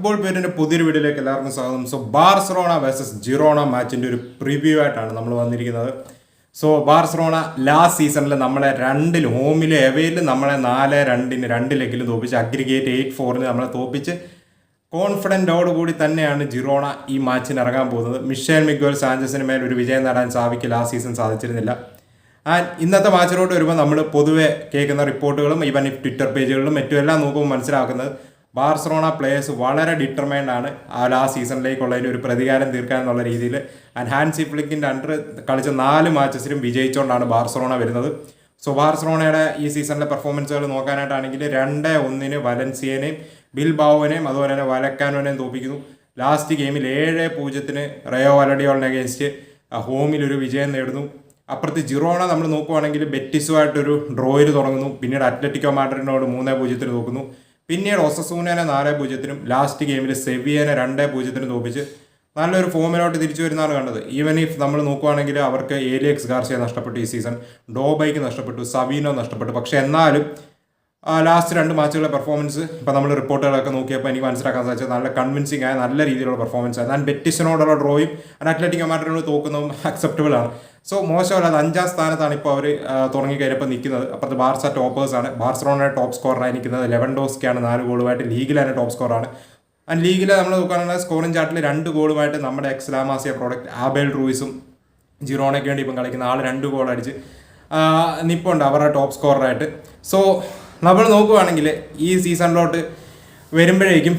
Football പേരിന്റെ പുതിയൊരു വീഡിയോയിലേക്ക് എല്ലാവർക്കും സ്വാഗതം. സോ ബാർസറോണ വേഴ്സസ് ജിറോണ മാച്ചിന്റെ ഒരു പ്രിവ്യൂ ആയിട്ടാണ് നമ്മൾ വന്നിരിക്കുന്നത്. സോ ബാർസറോണ ലാസ്റ്റ് സീസണിൽ നമ്മളെ രണ്ടിൽ ഹോമിലും എവയിൽ നമ്മളെ നാല് രണ്ടിന് രണ്ട് ലെഗിൽ തോപ്പിച്ച് അഗ്രിഗേറ്റ് എയ്റ്റ് ഫോറിന് നമ്മളെ തോപ്പിച്ച് കോൺഫിഡന്റോട് കൂടി തന്നെയാണ് ജിറോണ ഈ മാച്ചിന് ഇറങ്ങാൻ പോകുന്നത്. മിഷേൽ മിഗ്വൽ സാഞ്ചസിന് മേൽ ഒരു വിജയം നേടാൻ സാവിക്ക് ലാസ്റ്റ് സീസൺ സാധിച്ചിരുന്നില്ല. ആൻഡ് ഇന്നത്തെ മാച്ചിലോട്ട് വരുമ്പോൾ നമ്മൾ പൊതുവെ കേൾക്കുന്ന റിപ്പോർട്ടുകളും ഈവൻ ട്വിറ്റർ പേജുകളിലും മറ്റും എല്ലാം നോക്കുമ്പോൾ മനസ്സിലാക്കുന്നത് ബാർസലോണ പ്ലേയേഴ്സ് വളരെ ഡിറ്റർമൈൻഡ് ആണ് ആ ലാസ്റ്റ് സീസണിലേക്കുള്ളതിന് ഒരു പ്രതികാരം തീർക്കാൻ എന്നുള്ള രീതിയിൽ. ആൻഡ് ഹാൻസി ഫ്ലിക്കിന്റെ അണ്ടർ കളിച്ച നാല് മാച്ചസിലും വിജയിച്ചുകൊണ്ടാണ് ബാർസലോണ വരുന്നത്. സോ ബാർസലോണയുടെ ഈ സീസണിലെ പെർഫോമൻസുകൾ നോക്കാനായിട്ടാണെങ്കിൽ രണ്ട് ഒന്നിന് വലൻസിയനെയും ബിൽബാവോനെയും അതുപോലെ തന്നെ വലക്കാനോനെയും തോപ്പിക്കുന്നു. ലാസ്റ്റ് ഗെയിമിൽ ഏഴ് പൂജ്യത്തിന് റയോ വലഡിയോളിനെ അഗേൻസ്റ്റ് ഹോമിൽ ഒരു വിജയം നേടുന്നു. അപ്പുറത്ത് ജിറോണ നമ്മൾ നോക്കുവാണെങ്കിൽ ബെറ്റിസുമായിട്ടൊരു ഡ്രോയിൽ തുടങ്ങുന്നു. പിന്നീട് അത്ലറ്റിക്കോ മാഡ്രിഡിനോട് മൂന്നേ പൂജ്യത്തിന് നോക്കുന്നു പിന്നീട് ഒസസൂനേനെ നാല് പൂജ്യത്തിനും ലാസ്റ്റ് ഗെയിമിൽ സെവിയേനെ രണ്ട് പൂജ്യത്തിനും തോപ്പിച്ച് നല്ലൊരു ഫോമിലോട്ട് തിരിച്ചു വരുന്നതാണ് കണ്ടത്. ഈവൻ ഇഫ് നമ്മൾ നോക്കുകയാണെങ്കിൽ അവർക്ക് ഏലിയക്സ് ഗാർസിയ നഷ്ടപ്പെട്ടു ഈ സീസൺ ഡോബൈക്ക് നഷ്ടപ്പെട്ടു സവീനോ നഷ്ടപ്പെട്ടു. പക്ഷെ എന്നാലും ലാസ്റ്റ് രണ്ട് മാച്ചുകളുടെ പെർഫോമൻസ് ഇപ്പോൾ നമ്മൾ റിപ്പോർട്ടുകളൊക്കെ നോക്കിയപ്പോൾ എനിക്ക് മനസ്സിലാക്കാൻ സാധിച്ചത് നല്ല കൺവിൻസിംഗ് ആയ നല്ല രീതിയിലുള്ള പെർഫോമൻസ് ആയിരുന്നു ഞാൻ ബെറ്റിസിനോടുള്ള ഡ്രോയും അത്ലറ്റിക് മാറ്ററിനോട് തോക്കുന്നതും അക്സെപ്റ്റബിൾ ആണ്. സോ മോശമല്ല അത് അഞ്ചാം സ്ഥാനത്താണ് ഇപ്പോൾ അവർ തുടങ്ങിക്കഴിഞ്ഞപ്പോൾ നിൽക്കുന്നത്. അപ്പുറത്ത് ബാർസ ടോപ്പേഴ്സാണ്. ബാർസലോണയുടെ ടോപ്പ് സ്കോറായി നിൽക്കുന്നത് ലെവൻ ഡോസ്ക്കാണ് നാല് ഗോളുമായിട്ട്. തന്നെ ടോപ്പ് സ്കോറാണ് ആൻഡ് ലീഗിൽ നമ്മൾ നോക്കുകയാണെങ്കിൽ സ്കോറിംഗ് ചാർട്ടിൽ രണ്ട് ഗോളുമായിട്ട് നമ്മുടെ എക്സ്ലാമാസിയ പ്രോഡക്റ്റ് ആബേൽ റൂയിസും ജിറോണയ്ക്ക് വേണ്ടി ഇപ്പം കളിക്കുന്ന ആൾ രണ്ട് ഗോൾ അടിച്ച് നിപ്പുണ്ട് അവരുടെ ടോപ്പ് സ്കോറായിട്ട് സോ നമ്മൾ നോക്കുകയാണെങ്കിൽ ഈ സീസണിലോട്ട് വരുമ്പോഴേക്കും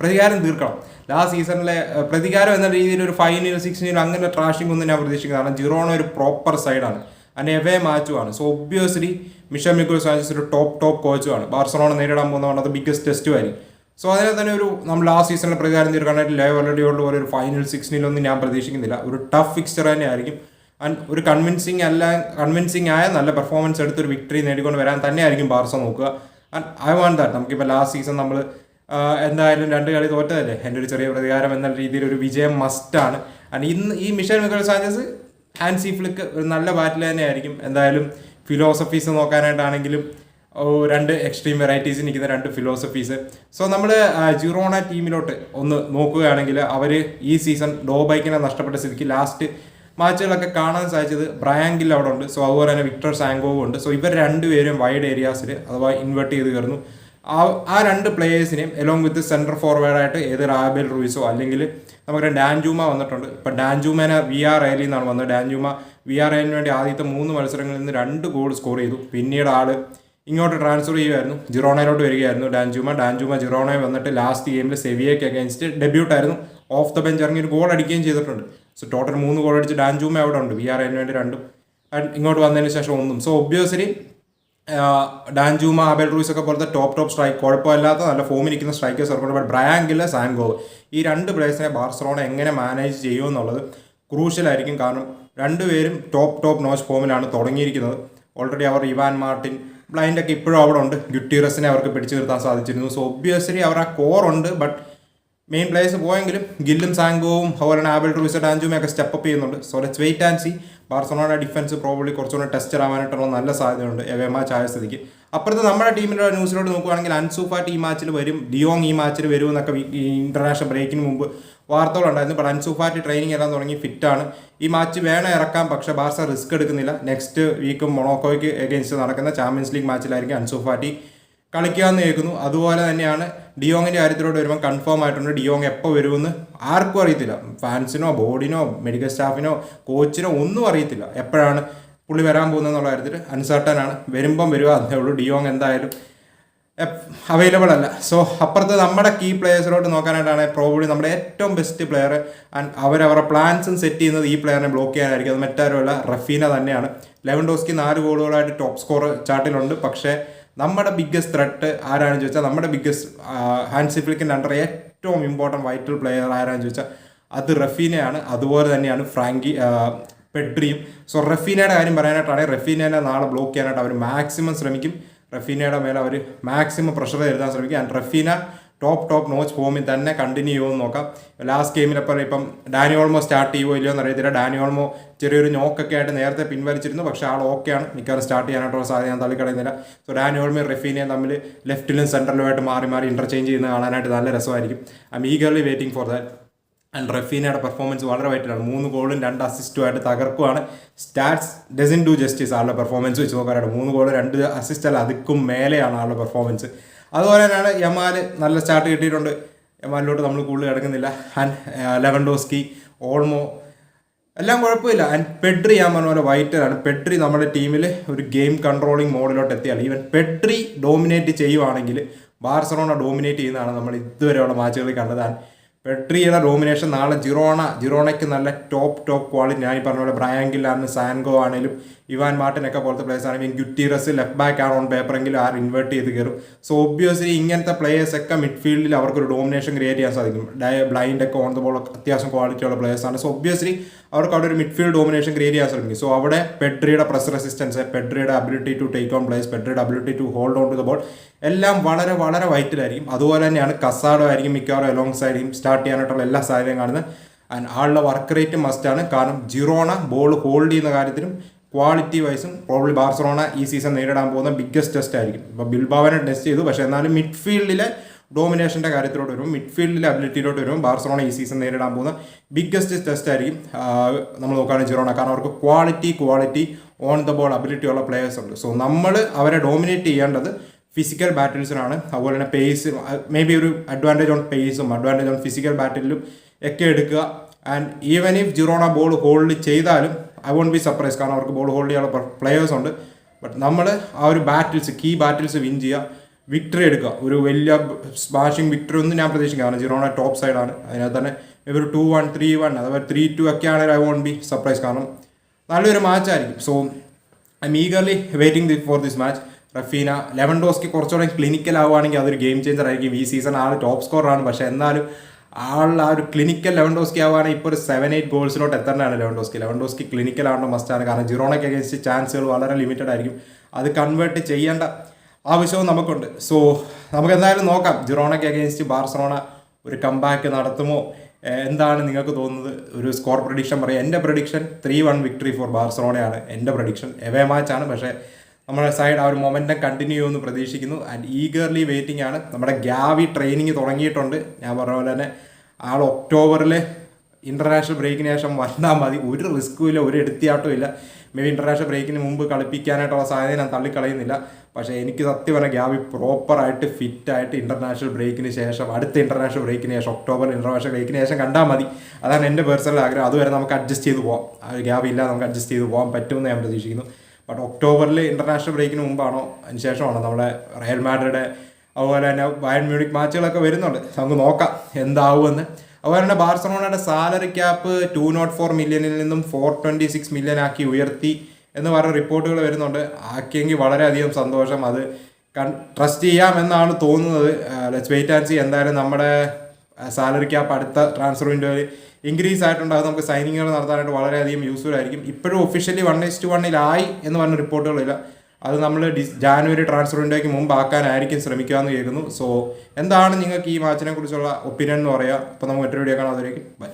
പ്രതികാരം തീർക്കണം. ലാസ്റ്റ് സീസണിലെ പ്രതികാരം എന്ന രീതിയിൽ ഒരു ഫൈനൽ സിക്സിനിൽ അങ്ങനെ ട്രാഷിംഗ് ഒന്നും ഞാൻ പ്രതീക്ഷിക്കുന്നത് കാരണം ജിറോണ ഒരു പ്രോപ്പർ സൈഡാണ് അതിന്റെ away മാച്ചുമാണ് so obviously Michel Mikel Sanchez ഒരു ടോപ്പ് ടോപ്പ് കോച്ചുമാണ് ബാർസലോണ നേരിടാൻ പോകുന്നതാണ് അത് ബിഗ്ഗസ്റ്റ് ടെസ്റ്റും ആയിരിക്കും. സോ അതിനെ തന്നെ ഒരു നമ്മൾ ലാസ്റ്റ് സീസണിൽ പ്രതികാരം തീർക്കാനായിട്ട് ലൈവ് ഓൾറെഡി ഉള്ള പോലെ ഒരു ഫൈനൽ സിക്സിനിലൊന്നും ഞാൻ പ്രതീക്ഷിക്കുന്നില്ല. ഒരു ടഫ് ഫിക്സ്ചർ തന്നെ ആയിരിക്കും. ആൻഡ് ഒരു കൺവിൻസിങ് അല്ല കൺവിൻസിങ് ആയ നല്ല പെർഫോമൻസ് എടുത്ത് ഒരു വിക്ടറി നേടിക്കൊണ്ട് വരാൻ തന്നെയായിരിക്കും ബാർസ നോക്കുക. ആൻഡ് ഐ വാണ്ട് ദാറ്റ് നമുക്കിപ്പോൾ ലാസ്റ്റ് സീസൺ നമ്മൾ എന്തായാലും രണ്ട് കളി തോറ്റതല്ലേ? എന്റെ ഒരു ചെറിയ പ്രതികാരം എന്ന രീതിയിൽ ഒരു വിജയം മസ്റ്റാണ് ആൻഡ് ഇന്ന് ഈ Michel Mikel Sanchez Hansi Flick ഒരു നല്ല ബാറ്റിൽ തന്നെയായിരിക്കും. എന്തായാലും ഫിലോസഫീസ് നോക്കാനായിട്ടാണെങ്കിലും രണ്ട് എക്സ്ട്രീം വെറൈറ്റീസ് നിൽക്കുന്ന രണ്ട് ഫിലോസഫീസ് സോ നമ്മൾ ജിറോണ ടീമിലോട്ട് ഒന്ന് നോക്കുകയാണെങ്കിൽ അവർ ഈ സീസൺ ഡോ ബൈക്കിനെ നഷ്ടപ്പെട്ട സ്ഥിതിക്ക് ലാസ്റ്റ് മാച്ചുകളൊക്കെ കാണാൻ സാധിച്ചത് ബ്രയാങ്കിൽ അവിടെ ഉണ്ട്. സോ അതുപോലെ തന്നെ വിക്ടർ സാങ്കോവും ഉണ്ട്. സോ ഇവർ രണ്ടുപേരും വൈഡ് ഏരിയാസിൽ അഥവാ ഇൻവെർട്ട് ചെയ്ത് കയറുന്നു ആ ആ രണ്ട് പ്ലേയേഴ്സിനെയും എലോങ് വിത്ത് സെൻട്രൽ ഫോർവേഡായിട്ട് ഏത് റാബേൽ റൂയിസോ അല്ലെങ്കിൽ നമുക്ക് ഡാൻജൂമ വന്നിട്ടുണ്ട്. ഇപ്പം ഡാൻജൂമേനെ വി ആർ എയിൽ നിന്നാണ് വന്നത്. ഡാൻജൂമ വി ആർ എയിലിന് വേണ്ടി ആദ്യത്തെ മൂന്ന് മത്സരങ്ങളിൽ നിന്ന് രണ്ട് ഗോൾ സ്കോർ ചെയ്തു. പിന്നീട് ആൾ ഇങ്ങോട്ട് ട്രാൻസ്ഫർ ചെയ്യുമായിരുന്നു ജിറോണയിലോട്ട് വരികയായിരുന്നു ഡാൻജൂമ ഡാൻജൂമ ജിറോണയിൽ വന്നിട്ട് ലാസ്റ്റ് ഗെയിമിൽ സെവിയയ്ക്ക് അഗേൻസ്റ്റ് ഡെബ്യൂട്ട് ആയിരുന്നു. ഓഫ് ദ ബെഞ്ച് ഇറങ്ങി ഒരു ഗോൾ അടിക്കുകയും ചെയ്തിട്ടുണ്ട്. സോ ടോട്ടൽ മൂന്ന് ഗോൾ അടിച്ച് ഡാൻജൂമ അവിടെ ഉണ്ട്. വി ആർ എയിന് വേണ്ടി രണ്ടും. ഇങ്ങോട്ട് വന്നതിന് ശേഷം ഒന്നും. So obviously Danjuma Abel Ruiz ഒക്കെ പോലത്തെ ടോപ്പ് ടോപ്പ് സ്ട്രൈക്ക് കുഴപ്പമില്ലാത്ത നല്ല ഫോമിൽ നിൽക്കുന്ന സ്ട്രൈക്കേഴ്സ് ഇറക്കുന്നുണ്ട് ബട്ട് ബ്രയാങ്കില്ല സാൻഗോവ് ഈ രണ്ട് പ്ലേയേഴ്സിനെ ബാർസലോണ എങ്ങനെ മാനേജ് ചെയ്യുമെന്നുള്ളത് ക്രൂഷ്യലായിരിക്കും കാരണം രണ്ടുപേരും ടോപ്പ് ടോപ്പ് നോച്ച് ഫോമിലാണ് തുടങ്ങിയിരിക്കുന്നത്. ഓൾറെഡി അവർ ഇവാൻ മാർട്ടിൻ ബ്ലൈൻഡൊക്കെ ഇപ്പോഴും അവിടെ ഉണ്ട്. ഗ്യുട്ടീറസിനെ അവർക്ക് പിടിച്ചു നിർത്താൻ സാധിച്ചിരുന്നു. സോ ഒബ്വിയസ്ലി അവർ ആ കോർ ഉണ്ട്. ബട്ട് മെയിൻ പ്ലേയേഴ്സ് പോയെങ്കിലും ഗില്ലും സാങ്കോവും അതുപോലെ തന്നെ ആബിൾ ഡാൻജുമയും ഒക്കെ സ്റ്റെപ്പ് അപ്പ് ചെയ്യുന്നുണ്ട്. So let's wait and see Barcelona defence probably കുറച്ചുകൂടെ ടെസ്റ്റർ ആവാനായിട്ടുള്ള നല്ല സാധ്യതയുണ്ട്. എവേ മാച്ച് ആയ സ്ഥിതിക്ക്. അപ്പുറത്ത് നമ്മുടെ ടീമിന്റെ ന്യൂസിലോട്ട് നോക്കുകയാണെങ്കിൽ അൻസൂഫാറ്റ് ഈ മാച്ചിൽ വരും ഡിയോങ് ഈ മാച്ചിൽ വരും എന്നൊക്കെ ഇന്റർനാഷണൽ ബ്രേക്കിന് മുമ്പ് വാർത്തകളുണ്ടായിരുന്നു ബട്ട് അൻസൂഫാറ്റ് ട്രെയിനിങ് എല്ലാം തുടങ്ങി ഫിറ്റാണ് ഈ മാച്ച് വേണം ഇറക്കാം പക്ഷേ ബാർസ റിസ്ക് എടുക്കുന്നില്ല. നെക്സ്റ്റ് വീക്കും മൊണോക്കോയ്ക്ക് എഗൈൻസ്റ്റ് നടക്കുന്ന ചാമ്പ്യൻസ് ലീഗ് മാച്ചിലായിരിക്കും അൻസുഫാറ്റി കളിക്കാമെന്ന് കേൾക്കുന്നു. അതുപോലെ തന്നെയാണ് ഡിയോങ്ങിന്റെ കാര്യത്തിലോട്ട് വരുമ്പോൾ കൺഫേം ആയിട്ടുണ്ട് ഡിയോങ് എപ്പോൾ വരുമെന്ന് ആർക്കും അറിയത്തില്ല. ഫാൻസിനോ ബോർഡിനോ മെഡിക്കൽ സ്റ്റാഫിനോ കോച്ചിനോ ഒന്നും അറിയത്തില്ല. എപ്പോഴാണ് പുള്ളി വരാൻ പോകുന്നതെന്നുള്ള കാര്യത്തിൽ അൺസർട്ടൻ ആണ്. വരുമ്പം വരിക അതേ ഉള്ളൂ. ഡിയോങ് എന്തായാലും അവൈലബിൾ അല്ല. സോ അപ്പുറത്ത് നമ്മുടെ കീ പ്ലേയേഴ്സിലോട്ട് നോക്കാനായിട്ടാണ് പ്രോബ്ലി നമ്മുടെ ഏറ്റവും ബെസ്റ്റ് പ്ലെയർ ആൻഡ് അവരവരുടെ പ്ലാൻസും സെറ്റ് ചെയ്യുന്നത് ഈ പ്ലെയറിനെ ബ്ലോക്ക് ചെയ്യാനായിരിക്കും. അത് മറ്റാരുമല്ല റഫീന തന്നെയാണ്. ലെവൻ ഡോസ്കി നാല് ഗോളുകളായിട്ട് ടോപ്പ് സ്കോർ ചാർട്ടിലുണ്ട് പക്ഷേ നമ്മുടെ ബിഗ്ഗസ്റ്റ് ത്രെട്ട് ആരാണെന്ന് ചോദിച്ചാൽ നമ്മുടെ ബിഗ്ഗസ്റ്റ് ഹാൻഡ് ഫ്ലിക്കിന്റെ അണ്ടർ ഏറ്റവും ഇമ്പോർട്ടന്റ് വൈറ്റൽ പ്ലെയർ ആരാണെന്ന് ചോദിച്ചാൽ അത് റഫീനയാണ്. അതുപോലെ തന്നെയാണ് ഫ്രാങ്കി പെട്രിയും സോ റഫീനയുടെ കാര്യം പറയാനായിട്ടാണെങ്കിൽ റഫീനേനെ നാളെ ബ്ലോക്ക് ചെയ്യാനായിട്ട് അവർ മാക്സിമം ശ്രമിക്കും. റഫീനയുടെ മേലെ അവർ മാക്സിമം പ്രഷർ എഴുതാൻ ശ്രമിക്കും. And Raphinha top top notch ഫോമിൽ തന്നെ കണ്ടിന്യൂ ചെയ്യുമെന്ന് നോക്കാം. ലാസ്റ്റ് ഗെയിമിലപ്പോൾ ഇപ്പം ഡാനി ഓൾമോ സ്റ്റാർട്ട് ചെയ്യുമോ ഇല്ലയോ എന്ന് അറിയത്തില്ല ഡാനി ഓൾമോ ചെറിയൊരു നോക്കൊക്കെ ആയിട്ട് നേരത്തെ പിൻവലിച്ചിരുന്നു. പക്ഷേ ആൾ ഓക്കെയാണ് മിക്കവാറും സ്റ്റാർട്ട് ചെയ്യാനായിട്ടുള്ള സാധ്യത ഞാൻ തള്ളിക്കളയുന്നില്ല. സോ ഡാനി ഓൾമോ തമ്മിൽ ലെഫ്റ്റിലും സെന്ററിലുമായിട്ട് മാറി മാറി ഇന്റർചേഞ്ച് ചെയ്യുന്ന കാണാനായിട്ട് നല്ല രസമായിരിക്കും. I'm eagerly waiting for that and റഫീനയുടെ performance വളരെ വൈറ്റലാണ് മൂന്ന് ഗോളും രണ്ട് അസിസ്റ്റുമായിട്ട് തകർക്കുവാണ്. സ്റ്റാറ്റ്സ് ഡസൻ ഡു ജസ്റ്റിസ് ആളുടെ പെർഫോമൻസ് വെച്ച് നോക്കാനായിട്ട്. മൂന്ന് ഗോൾ രണ്ട് അസിസ്റ്റ് അല്ല അതിക്കും മേലെയാണ് ആളുടെ പെർഫോമൻസ് അതുപോലെ തന്നെയാണ് യമാൽ നല്ല സ്റ്റാർട്ട് കിട്ടിയിട്ടുണ്ട്. യമാലിലോട്ട് നമ്മൾ കൂടുതൽ കിടക്കുന്നില്ല. ആൻഡ് ലെവൻഡോസ്കി ഓൾമോ എല്ലാം കുഴപ്പമില്ല. ആൻഡ് പെട്രി ഞാൻ പറഞ്ഞ പോലെ വൈറ്ററാണ് പെട്രി നമ്മുടെ ടീമിൽ ഒരു ഗെയിം കൺട്രോളിങ് മോഡിലോട്ട് എത്തിയാണ്. ഈവൻ പെട്രി ഡോമിനേറ്റ് ചെയ്യുവാണെങ്കിൽ ബാർസലോണ ഡോമിനേറ്റ് ചെയ്യുന്നതാണ് നമ്മൾ ഇതുവരെയുള്ള മാച്ചുകളിൽ കണ്ടതാണ് പെട്രിയുടെ ഡോമിനേഷൻ നാളെ ജിറോണ ജിറോണയ്ക്ക് നല്ല ടോപ്പ് ടോപ്പ് ക്വാളിറ്റി ഞാൻ പറഞ്ഞ പോലെ ബ്രയാങ്കിലാണ് സാൻഗോ ആണെങ്കിലും ഇവാൻ മാർട്ടിനൊക്കെ പോലത്തെ പ്ലേയേഴ്സ് ആണെങ്കിലും ഗുറ്റീറസ് ലെഫ്റ്റ് ബാക്ക് ആണ് ഓൺ പേപ്പറെങ്കിലും ആർ ഇൻവേർട്ട് ചെയ്ത് കയറും സോ ഒബ്വിയസ്ലി ഇങ്ങനത്തെ പ്ലേയേഴ്സ് ഒക്കെ മിഡ്ഫീൽഡിൽ അവർക്കൊരു ഡോമിനേഷൻ ക്രിയേറ്റ് ചെയ്യാൻ സാധിക്കും. ബ്ലൈൻഡ് ഒക്കെ ഓൺ ദ ബോൾ അത്യാവശ്യം ക്വാളിറ്റി ഉള്ള പ്ലേയേഴ്സ് ആണ്. സോ ഒബ്വിയസ്ലി അവർക്ക് അവിടെ ഒരു മിഡ്ഫീൽഡ് ഡോമിനേഷൻ ക്രിയേറ്റ് ചെയ്യാൻ ശ്രമിക്കും സോ അവിടെ പെഡ്രിയുടെ press resistance പെഡ്രിയുടെ ability to take on players പെഡ്രിയുടെ ability to hold on to the ball എല്ലാം വളരെ വളരെ വൈറ്റിലായിരിക്കും അതുപോലെ തന്നെയാണ് കസാഡോ ആയിരിക്കും മിക്കവാറും അലോങ് സൈഡിയും സ്റ്റാർട്ട് ചെയ്യാനായിട്ടുള്ള എല്ലാ സാധ്യതയും കാണുന്നത്. ആൻഡ് ആളുടെ വർക്ക് റേറ്റ് മസ്റ്റാണ് കാരണം ജിറോണ ബോൾ ഹോൾഡ് ചെയ്യുന്ന കാര്യത്തിലും ക്വാളിറ്റി വൈസും പ്രോബ്ലി ബാർസലോണ ഈ സീസൺ നേരിടാൻ പോകുന്ന ബിഗ്ഗസ്റ്റ് ടെസ്റ്റ് ആയിരിക്കും. ഇപ്പോൾ ബിൽബാവനെ ടെസ്റ്റ് ചെയ്തു. പക്ഷേ എന്നാലും മിഡ്ഫീൽഡിലെ ഡോമിനേഷന്റെ കാര്യത്തിലോട്ട് വരും മിഡ്ഫീൽഡിലെ അബിലിറ്റിയിലോട്ട് വരും ബാർസലോണ ഈ സീസൺ നേരിടാൻ പോകുന്ന ബിഗ്ഗസ്റ്റ് ടെസ്റ്റ് ആയിരിക്കും. നമ്മൾ നോക്കുകയാണെങ്കിൽ ജിറോണ കാരണം അവർക്ക് quality quality on the ball ability ഉള്ള പ്ലേയേഴ്സ് ഉണ്ട്. സോ നമ്മൾ അവരെ ഡോമിനേറ്റ് ചെയ്യേണ്ടത് ഫിസിക്കൽ ബാറ്റിൽസിനാണ് അതുപോലെ തന്നെ പേസ് മേ ബി ഒരു അഡ്വാന്റേജ് ഓൺ പേസും അഡ്വാന്റേജ് ഓൺ ഫിസിക്കൽ ബാറ്റിലും ഒക്കെ എടുക്കുക. And even if Girona ball hold ചെയ്താലും ഐ വോണ്ട് ബി സർപ്രൈസ് കാരണം അവർക്ക് ബോൾ ഹോൾഡ് ചെയ്യാനുള്ള പ്ലെയേഴ്സ് ഉണ്ട്. ബട്ട് നമ്മൾ ആ ഒരു ബാറ്റിൽസ് കീ ബാറ്റിൽസ് വിൻ ചെയ്യുക. വിക്ടറി എടുക്കുക. ഒരു വലിയ സ്മാഷിംഗ് വിക്ടറി ഒന്നും ഞാൻ പ്രതീക്ഷിക്കുക കാരണം ജിറോണ ടോപ്പ് സൈഡാണ് അതിനകത്ത് തന്നെ ഒരു ടു വൺ ത്രീ വൺ അഥവാ ത്രീ ടു ഒക്കെ ആണെങ്കിൽ ഐ വോണ്ട് ബി സർപ്രൈസ് കാരണം നല്ലൊരു മാച്ചായിരിക്കും so I'm eagerly waiting for this match Raphinha Lewandowski കുറച്ചുകൂടെ ക്ലിനിക്കൽ ആവുകയാണെങ്കിൽ അതൊരു ഗെയിം ചേഞ്ചർ ആയിരിക്കും. ഈ സീസൺ ആൾ ടോപ്പ് സ്കോറാണ് പക്ഷേ എന്നാലും ആൾ ആ ഒരു ക്ലിനിക്കൽ ലെവൻ ഡോസ്കി ആവുകയാണെങ്കിൽ ഇപ്പോൾ ഒരു സെവൻ എയ്റ്റ് ഗോൾസിലോട്ട് എത്തേണ്ടതാണ് Lewandowski Lewandowski clinical ആവേണ്ട മസ്റ്റാണ് കാരണം ജിറോണയ്ക്ക് അഗേൻസ്റ്റ് ചാൻസുകൾ വളരെ ലിമിറ്റഡ് ആയിരിക്കും. അത് കൺവേർട്ട് ചെയ്യേണ്ട ആവശ്യവും നമുക്കുണ്ട്. സോ നമുക്ക് എന്തായാലും നോക്കാം. ജിറോണയ്ക്ക് അഗേൻസ്റ്റ് ബാർസലോണ ഒരു കംബാക്ക് നടത്തുമോ? എന്താണ് നിങ്ങൾക്ക് തോന്നുന്നത്? ഒരു സ്കോർ പ്രഡിക്ഷൻ പറയാം. എന്റെ prediction three one victory for ബാർസലോണയാണ്. എന്റെ പ്രഡിക്ഷൻ എവേ മാച്ചാണ് പക്ഷേ നമ്മുടെ സൈഡ് ആ ഒരു മൊമെന്റം കണ്ടിന്യൂ ചെയ്യുമെന്ന് പ്രതീക്ഷിക്കുന്നു. ആൻഡ് ഈഗർലി വെയിറ്റിംഗ് ആണ്. നമ്മുടെ ഗ്യാവി ട്രെയിനിങ് തുടങ്ങിയിട്ടുണ്ട്. ഞാൻ പറഞ്ഞ പോലെ തന്നെ ആൾ ഒക്ടോബറിൽ ഇന്റർനാഷണൽ ബ്രേക്കിന് ശേഷം വന്നാൽ മതി. ഒരു റിസ്ക്കും ഇല്ല ഒരു എടുത്തിയാട്ടവും ഇല്ല. മേ ബി ഇന്റർനാഷണൽ ബ്രേക്കിന് മുമ്പ് കളിപ്പിക്കാനായിട്ടുള്ള സാധ്യത ഞാൻ തള്ളിക്കളയുന്നില്ല. പക്ഷേ എനിക്ക് സത്യം പറഞ്ഞാൽ ഗ്യാവി പ്രോപ്പറായിട്ട് ഫിറ്റായിട്ട് ഇന്റർനാഷണൽ ബ്രേക്കിന് ശേഷം അടുത്ത ഇന്റർനാഷണൽ ബ്രേക്കിന് ശേഷം ഒക്ടോബർ ഇന്റർനാഷണൽ ബ്രേക്കിന് ശേഷം കണ്ടാൽ മതി. അതാണ് എന്റെ പേഴ്സണൽ ആഗ്രഹം. അതുവരെ നമുക്ക് അഡ്ജസ്റ്റ് ചെയ്ത് പോകാം ആ ഇല്ല നമുക്ക് അഡ്ജസ്റ്റ് ചെയ്ത് പോകാൻ പറ്റുമെന്ന് ഞാൻ പ്രതീക്ഷിക്കുന്നു. ബട്ട് ഒക്ടോബറിൽ ഇന്റർനാഷണൽ ബ്രേക്കിന് മുമ്പാണോ? അതിന് ശേഷമാണോ? നമ്മുടെ റയൽ മാഡ്രിഡ് അതുപോലെ തന്നെ വയൻ മ്യൂണിക് മാച്ചുകളൊക്കെ വരുന്നുണ്ട്. നമുക്ക് നോക്കാം എന്താവുമെന്ന്. അതുപോലെ തന്നെ ബാർസലോണയുടെ salary cap two nought four മില്യണിൽ നിന്നും ഫോർ ട്വന്റി സിക്സ് മില്യൺ ആക്കി ഉയർത്തി എന്ന് പറഞ്ഞ റിപ്പോർട്ടുകൾ വരുന്നുണ്ട്. ആക്കിയെങ്കിൽ വളരെയധികം സന്തോഷം. അത് ട്രസ്റ്റ് ചെയ്യാമെന്നാണ് തോന്നുന്നത്. ലെറ്റ്സ് വെയിറ്റ് ആൻഡ് എന്തായാലും നമ്മുടെ സാലറി ക്യാപ്പ് അടുത്ത ട്രാൻസ്ഫർ വിൻഡോയിൽ ഇൻക്രീസ് ആയിട്ടുണ്ട്. അത് നമുക്ക് സൈനിങ്ങുകൾ നടത്താനായിട്ട് വളരെയധികം യൂസ്ഫുൾ ആയിരിക്കും. ഇപ്പോഴും ഒഫീഷ്യലി വൺ ഇസ്റ്റ് വണ്ണിലായി എന്ന് പറഞ്ഞ റിപ്പോർട്ടുകളില്ല. അത് നമ്മൾ ഡിസ് ജാനുവരി ട്രാൻസ്ഫർ വിൻഡോയ്ക്ക് മുമ്പ് ആക്കാനായിരിക്കും ശ്രമിക്കാമെന്ന് കേൾക്കുന്നു. സോ എന്താണ് നിങ്ങൾക്ക് ഈ മാച്ചിനെ കുറിച്ചുള്ള ഒപ്പീനിയൻ എന്ന് പറയുക അപ്പോൾ നമുക്ക് മറ്റൊരു വീഡിയോ കാണാം. അതിലേക്ക് ബൈ